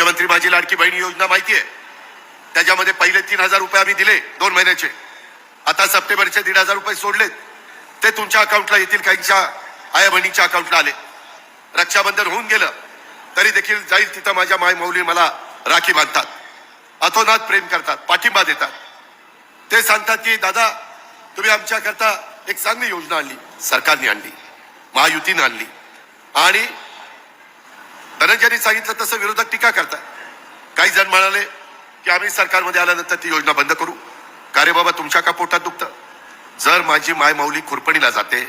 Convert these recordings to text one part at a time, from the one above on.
मुख्यमंत्री माझी लाडकी बहीण योजना माहिती आहे. त्याच्यामध्ये पहिले तीन हजार रुपये आम्ही दिले दोन महिन्याचे. आता सप्टेंबरचे दीड हजार रुपये सोडलेत. ते तुमच्या अकाउंटला येतील काहींच्या आया बहिणीच्या अकाउंटला आले. रक्षाबंधन होऊन गेलं. तरी देखील जाईल तिथं माझ्या माय मौली मला राखी बांधतात. अतोनात प्रेम करतात पाठिंबा देतात. ते सांगतात की दादा तुम्ही आमच्याकरता एक चांगली योजना आणली सरकारने आणली महायुतीनं आणली. आणि धनंजयनी सांगितलं तसं विरोधक टीका करतात. काही जण म्हणाले की आम्ही सरकारमध्ये आल्यानंतर ती योजना बंद करू. का रे बाबा तुमच्या का पोटात दुखतं? जर माझी माय माऊली खुरपणीला जाते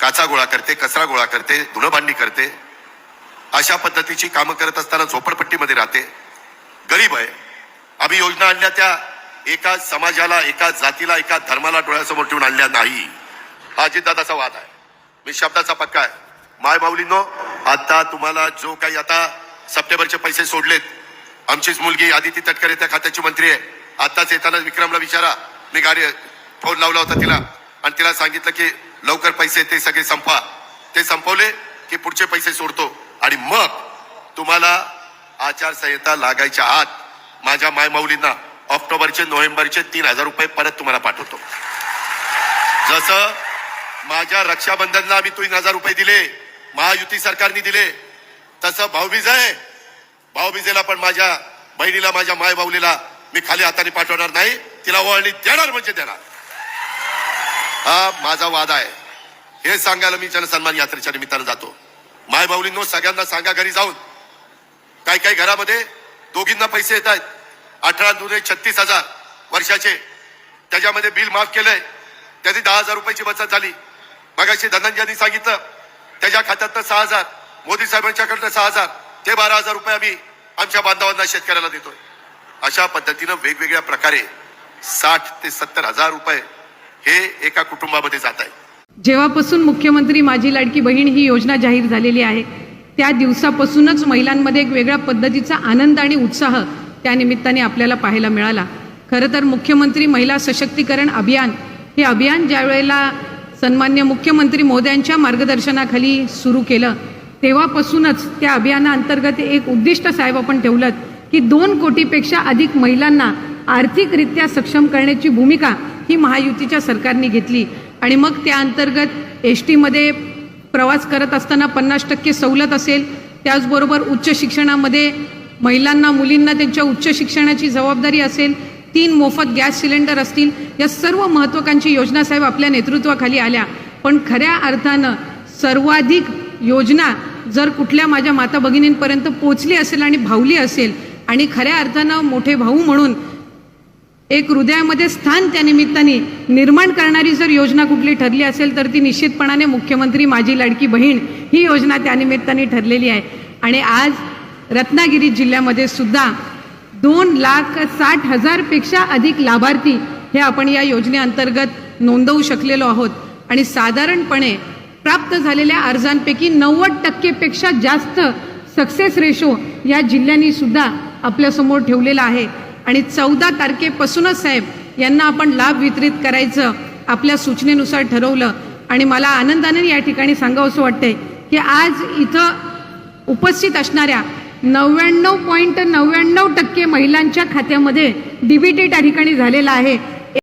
काचा गोळा करते कचरा गोळा करते धुणभांडी करते अशा पद्धतीची कामं करत असताना झोपडपट्टीमध्ये राहते. गरीब आहे. आम्ही योजना आणल्या त्या एका समाजाला एका जातीला एका धर्माला डोळ्यासमोर ठेवून आणल्या नाही. हा अजितदादाचा वाद आहे. मी शब्दाचा पक्का आहे. माय माऊलींनो आता तुम्हाला जो काही आता सप्टेंबरचे पैसे सोडलेत आमचीच मुलगी आदिती तटकरे त्या खात्याची मंत्री आहे. आताच येताना विक्रमला विचारा मी गाडी फोन लावला होता तिला. आणि तिला सांगितलं की लवकर पैसे ते सगळे संपवा. ते संपवले की पुढचे पैसे सोडतो. आणि मग तुम्हाला आचारसंहिता लागायच्या आत माझ्या माय माऊलींना ऑक्टोबरचे नोव्हेंबरचे तीन हजार रुपये परत तुम्हाला पाठवतो. जसं माझ्या रक्षाबंधनला आम्ही तीन हजार रुपये दिले महायुती सरकारने दिले. तसं भाऊबीज आहे. भाऊबीजेला पण माझ्या बहिणीला माझ्या मायबाऊलीला मी खाली हाताने पाठवणार नाही. तिला वळणी देणार म्हणजे देणार. हा माझा वाद आहे. हे सांगायला मी जनसन्मान यात्रेच्या निमित्तानं जातो. मायबाऊलींनो सगळ्यांना सांगा घरी जाऊन. काही काही घरामध्ये दोघींना पैसे येत आहेत. अठरा दुने छत्तीस हजार वर्षाचे. त्याच्यामध्ये बिल माफ केलंय. त्याची दहा हजार रुपयाची बचत झाली. मगाशी धनंजयांनी सांगितलं त्याच्या खात्यातनं सहा हजार मोदी साहेबांच्याकडनं सहा हजार ते बारा हजार रुपये आम्ही आमच्या बांधवांना शेतकऱ्याला देतोय. अशा पद्धतीनं वेगवेगळ्या प्रकारे साठ ते सत्तर हजार रुपये हे एका कुटुंबामध्ये जात आहे जेव्हापासून मुख्यमंत्री माझी लाडकी बहीण ही योजना जाहीर झालेली आहे त्या दिवसापासूनच महिलांमध्ये एक वेगळ्या पद्धतीचा आनंद आणि उत्साह त्या निमित्ताने आपल्याला पाहायला मिळाला. खरं तर मुख्यमंत्री महिला सशक्तीकरण अभियान हे अभियान ज्या वेळेला सन्मान्य मुख्यमंत्री मोद्यांच्या मार्गदर्शनाखाली सुरू केलं. तेव्हापासूनच त्या अभियानाअंतर्गत एक उद्दिष्ट साहेब आपण ठेवलं की दोन कोटीपेक्षा अधिक महिलांना आर्थिकरित्या सक्षम करण्याची भूमिका ही महायुतीच्या सरकारने घेतली. आणि मग त्या अंतर्गत एस टीमध्ये प्रवास करत असताना पन्नास टक्के सवलत असेल त्याचबरोबर उच्च शिक्षणामध्ये महिलांना मुलींना त्यांच्या उच्च शिक्षणाची जबाबदारी असेल तीन मोफत गॅस सिलेंडर असतील या सर्व महत्त्वाकांक्षी योजना साहेब आपल्या नेतृत्वाखाली आल्या. पण खऱ्या अर्थानं सर्वाधिक योजना जर कुठल्या माझ्या माता भगिनींपर्यंत पोचली असेल आणि भावली असेल आणि खऱ्या अर्थानं मोठे भाऊ म्हणून एक हृदयामध्ये स्थान त्या निमित्ताने निर्माण करणारी जर योजना कुठली ठरली असेल तर ती निश्चितपणाने मुख्यमंत्री माझी लाडकी बहीण ही योजना त्यानिमित्ताने ठरलेली आहे. आणि आज रत्नागिरी जिल्ह्यामध्ये सुद्धा दोन लाख साठ हजारपेक्षा अधिक लाभार्थी हे आपण या योजनेअंतर्गत नोंदवू शकलेलो आहोत. आणि साधारणपणे प्राप्त झालेल्या अर्जांपैकी नव्वद टक्केपेक्षा जास्त सक्सेस रेशो या जिल्ह्यांनी सुद्धा आपल्यासमोर ठेवलेला आहे. आणि चौदा तारखेपासूनच साहेब यांना आपण लाभ वितरित करायचं आपल्या सूचनेनुसार ठरवलं. आणि मला आनंदाने या ठिकाणी सांगावं असं वाटतंय की आज इथं उपस्थित असणाऱ्या नव्याण्णव पॉईंट नव्याण्णव टक्के महिलांच्या खात्यामध्ये डीबीटी त्या ठिकाणी झालेला आहे.